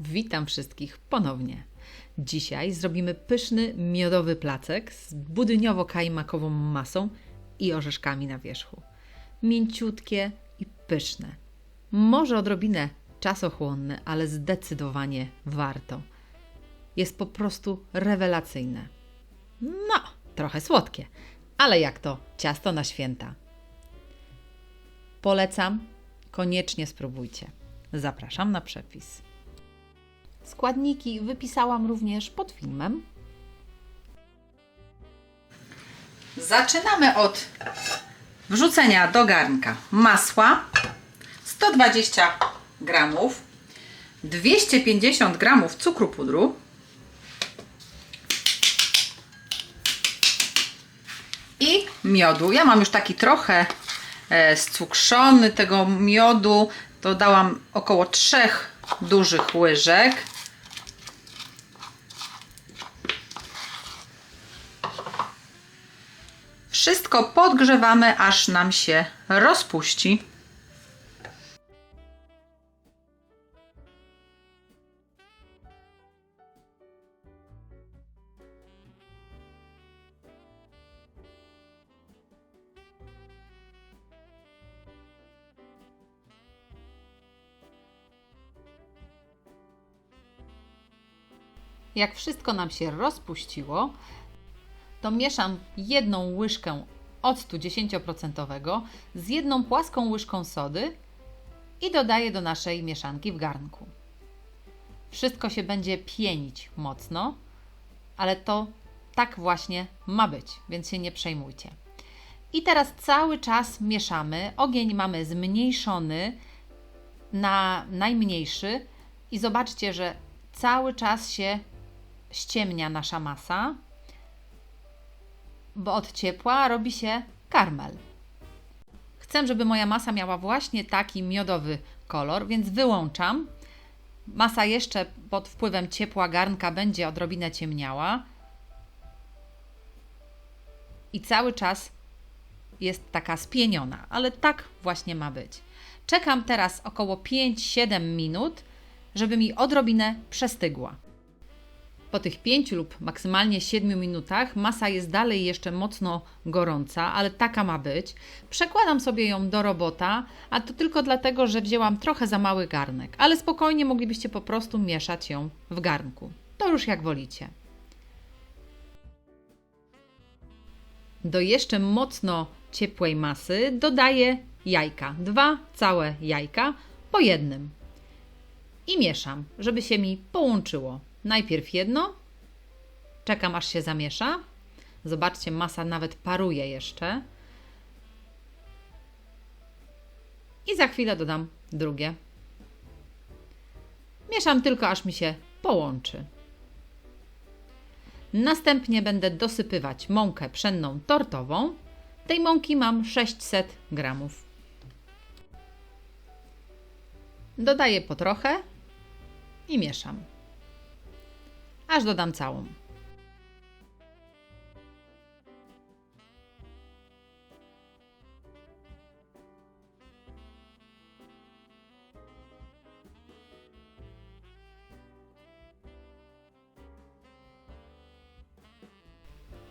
Witam wszystkich ponownie. Dzisiaj zrobimy pyszny miodowy placek z budyniowo-kajmakową masą i orzeszkami na wierzchu. Mięciutkie i pyszne. Może odrobinę czasochłonne, ale zdecydowanie warto. Jest po prostu rewelacyjne. No, trochę słodkie, ale jak to ciasto na święta. Polecam, koniecznie spróbujcie. Zapraszam na przepis. Składniki wypisałam również pod filmem. Zaczynamy od wrzucenia do garnka masła 120 gramów, 250 gramów cukru pudru, i miodu. Ja mam już taki trochę e, scukrzony tego miodu. To dałam około 3 dużych łyżek. Wszystko podgrzewamy, aż nam się rozpuści. Jak wszystko nam się rozpuściło, to mieszam jedną łyżkę octu 10% z jedną płaską łyżką sody i dodaję do naszej mieszanki w garnku. Wszystko się będzie pienić mocno, ale to tak właśnie ma być, więc się nie przejmujcie. I teraz cały czas mieszamy. Ogień mamy zmniejszony na najmniejszy i zobaczcie, że cały czas się ściemnia nasza masa, bo od ciepła robi się karmel. Chcę, żeby moja masa miała właśnie taki miodowy kolor, więc wyłączam. Masa jeszcze pod wpływem ciepła garnka będzie odrobinę ciemniała. I cały czas jest taka spieniona, ale tak właśnie ma być. Czekam teraz około 5-7 minut, żeby mi odrobinę przestygła. Po tych 5 lub maksymalnie 7 minutach masa jest dalej jeszcze mocno gorąca, ale taka ma być. Przekładam sobie ją do robota, a to tylko dlatego, że wzięłam trochę za mały garnek, ale spokojnie moglibyście po prostu mieszać ją w garnku. To już jak wolicie. Do jeszcze mocno ciepłej masy dodaję jajka. Dwa całe jajka po jednym. I mieszam, żeby się mi połączyło. Najpierw jedno, czekam aż się zamiesza. Zobaczcie, masa nawet paruje jeszcze. I za chwilę dodam drugie. Mieszam tylko aż mi się połączy. Następnie będę dosypywać mąkę pszenną tortową. Tej mąki mam 600 gramów. Dodaję po trochę i mieszam aż dodam całą.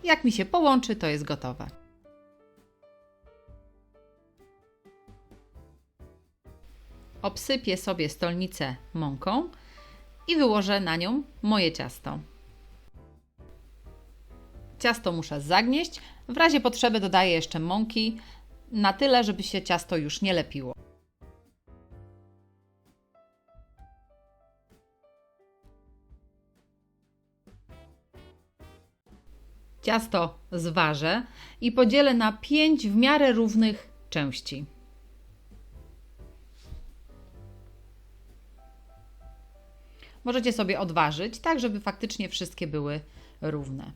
Jak mi się połączy, to jest gotowe. Obsypię sobie stolnicę mąką i wyłożę na nią moje ciasto. Ciasto muszę zagnieść. W razie potrzeby dodaję jeszcze mąki na tyle, żeby się ciasto już nie lepiło. Ciasto zważę i podzielę na 5 w miarę równych części. Możecie sobie odważyć, tak żeby faktycznie wszystkie były równe.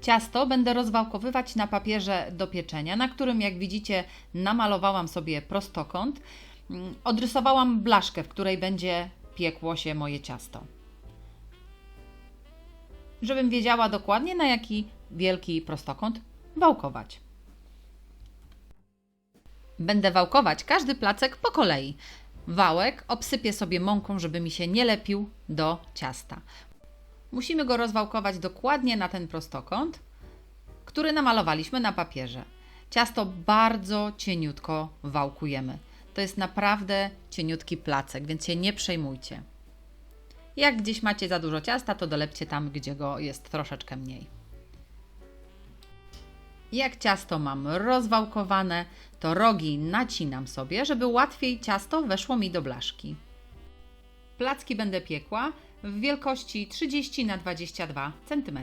Ciasto będę rozwałkowywać na papierze do pieczenia, na którym, jak widzicie, namalowałam sobie prostokąt. Mm, odrysowałam blaszkę, w której będzie piekło się moje ciasto. Żebym wiedziała dokładnie na jaki wielki prostokąt wałkować. Będę wałkować każdy placek po kolei. Wałek obsypię sobie mąką, żeby mi się nie lepił do ciasta. Musimy go rozwałkować dokładnie na ten prostokąt, który namalowaliśmy na papierze. Ciasto bardzo cieniutko wałkujemy. To jest naprawdę cieniutki placek, więc się nie przejmujcie. Jak gdzieś macie za dużo ciasta, to dolepcie tam, gdzie go jest troszeczkę mniej. Jak ciasto mam rozwałkowane, to rogi nacinam sobie, żeby łatwiej ciasto weszło mi do blaszki. Placki będę piekła w wielkości 30 na 22 cm.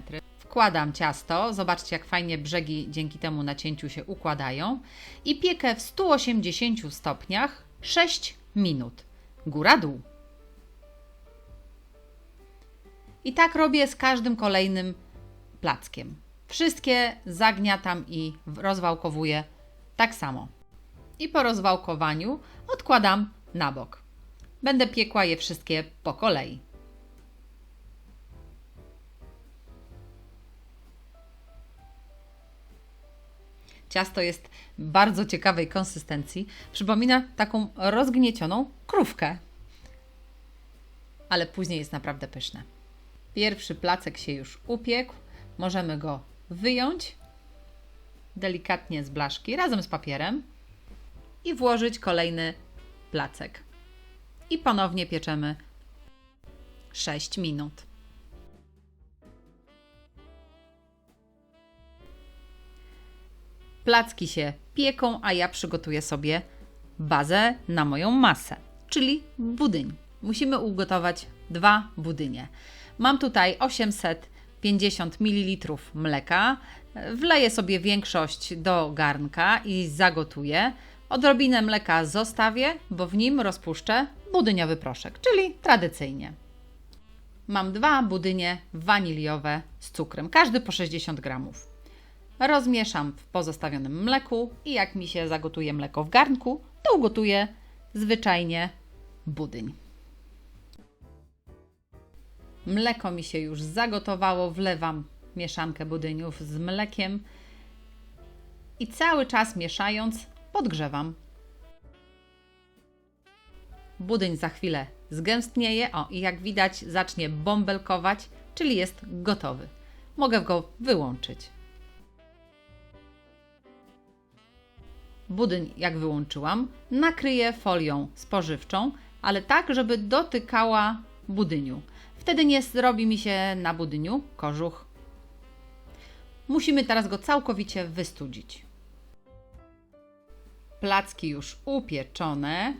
Wkładam ciasto, zobaczcie jak fajnie brzegi dzięki temu nacięciu się układają i piekę w 180 stopniach 6 minut. Góra-dół. I tak robię z każdym kolejnym plackiem. Wszystkie zagniatam i rozwałkowuję tak samo. I po rozwałkowaniu odkładam na bok. Będę piekła je wszystkie po kolei. Ciasto jest bardzo ciekawej konsystencji. Przypomina taką rozgniecioną krówkę. Ale później jest naprawdę pyszne. Pierwszy placek się już upiekł. Możemy go wyjąć delikatnie z blaszki razem z papierem i włożyć kolejny placek. I ponownie pieczemy 6 minut. Placki się pieką, a ja przygotuję sobie bazę na moją masę, czyli budyń. Musimy ugotować dwa budynie. Mam tutaj 850 ml mleka. Wleję sobie większość do garnka i zagotuję. Odrobinę mleka zostawię, bo w nim rozpuszczę budyniowy proszek, czyli tradycyjnie. Mam dwa budynie waniliowe z cukrem, każdy po 60 gramów. Rozmieszam w pozostawionym mleku i jak mi się zagotuje mleko w garnku, to ugotuję zwyczajnie budyń. Mleko mi się już zagotowało, wlewam mieszankę budyniów z mlekiem i cały czas mieszając podgrzewam. Budyń za chwilę zgęstnieje, o i jak widać zacznie bąbelkować, czyli jest gotowy. Mogę go wyłączyć. Budyń, jak wyłączyłam, nakryję folią spożywczą, ale tak, żeby dotykała budyniu. Wtedy nie zrobi mi się na budyniu kożuch. Musimy teraz go całkowicie wystudzić. Placki już upieczone,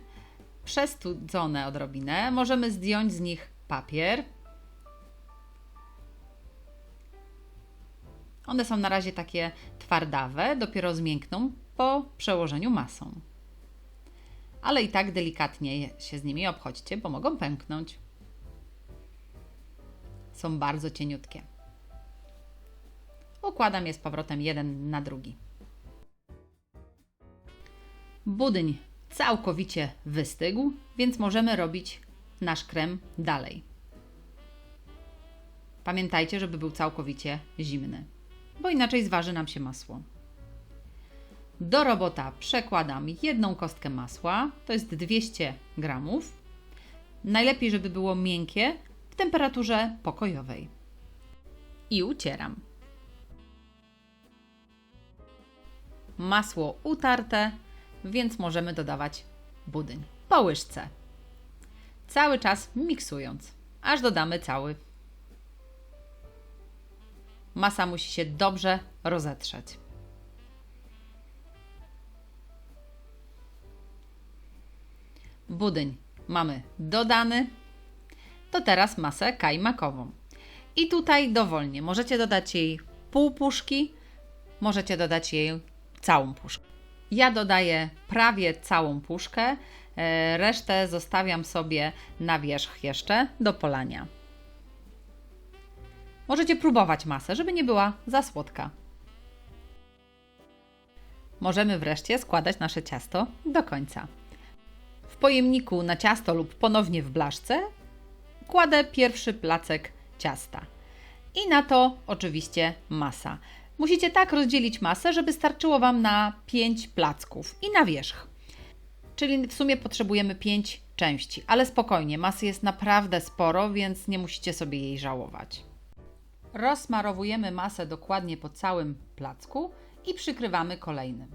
przestudzone odrobinę. Możemy zdjąć z nich papier. One są na razie takie twardawe, dopiero zmiękną po przełożeniu masą. Ale i tak delikatnie się z nimi obchodźcie, bo mogą pęknąć. Są bardzo cieniutkie. Układam je z powrotem jeden na drugi. Budyń całkowicie wystygł, więc możemy robić nasz krem dalej. Pamiętajcie, żeby był całkowicie zimny, bo inaczej zważy nam się masło. Do robota przekładam jedną kostkę masła, to jest 200 gramów. Najlepiej, żeby było miękkie w temperaturze pokojowej. I ucieram. Masło utarte, więc możemy dodawać budyń po łyżce. Cały czas miksując, aż dodamy cały. Masa musi się dobrze rozetrzeć. Budyń mamy dodany. To teraz masę kajmakową. I tutaj dowolnie możecie dodać jej pół puszki, możecie dodać jej całą puszkę. Ja dodaję prawie całą puszkę, e, resztę zostawiam sobie na wierzch jeszcze do polania. Możecie próbować masę, żeby nie była za słodka. Możemy wreszcie składać nasze ciasto do końca. Pojemniku na ciasto lub ponownie w blaszce kładę pierwszy placek ciasta. I na to oczywiście masa. Musicie tak rozdzielić masę, żeby starczyło Wam na 5 placków i na wierzch. Czyli w sumie potrzebujemy 5 części, ale spokojnie, masy jest naprawdę sporo, więc nie musicie sobie jej żałować. Rozsmarowujemy masę dokładnie po całym placku i przykrywamy kolejnym.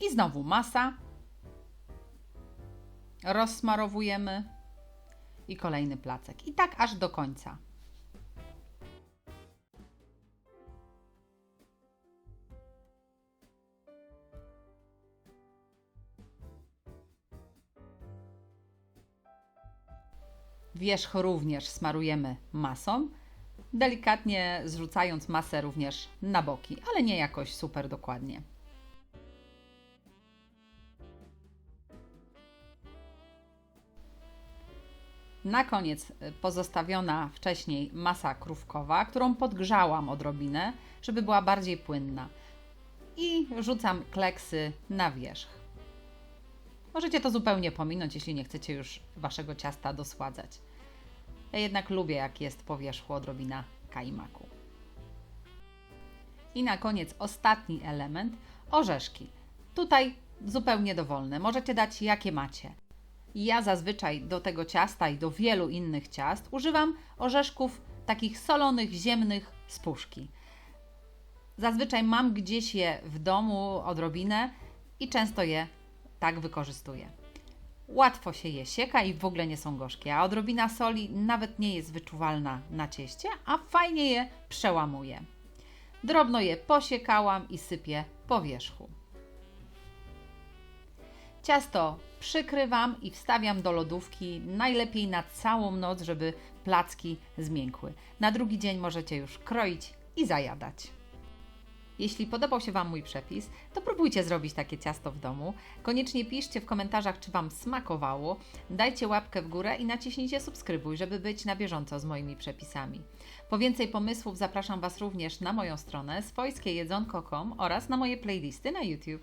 I znowu masa. Rozsmarowujemy i kolejny placek. I tak aż do końca. Wierzch również smarujemy masą, delikatnie zrzucając masę również na boki, ale nie jakoś super dokładnie. Na koniec y, pozostawiona wcześniej masa krówkowa, którą podgrzałam odrobinę, żeby była bardziej płynna. I rzucam kleksy na wierzch. Możecie to zupełnie pominąć, jeśli nie chcecie już waszego ciasta dosładzać. Ja jednak lubię, jak jest po wierzchu odrobina kajmaku. I na koniec ostatni element orzeszki. Tutaj zupełnie dowolne. Możecie dać jakie macie. Ja zazwyczaj do tego ciasta i do wielu innych ciast używam orzeszków takich solonych, ziemnych z puszki. Zazwyczaj mam gdzieś je w domu odrobinę i często je tak wykorzystuję. Łatwo się je sieka i w ogóle nie są gorzkie, a odrobina soli nawet nie jest wyczuwalna na cieście, a fajnie je przełamuje. Drobno je posiekałam i sypię po wierzchu. Ciasto przykrywam i wstawiam do lodówki, najlepiej na całą noc, żeby placki zmiękły. Na drugi dzień możecie już kroić i zajadać. Jeśli podobał się Wam mój przepis, to próbujcie zrobić takie ciasto w domu. Koniecznie piszcie w komentarzach, czy Wam smakowało. Dajcie łapkę w górę i naciśnijcie subskrybuj, żeby być na bieżąco z moimi przepisami. Po więcej pomysłów zapraszam Was również na moją stronę swojskiejedzonko.com oraz na moje playlisty na YouTube.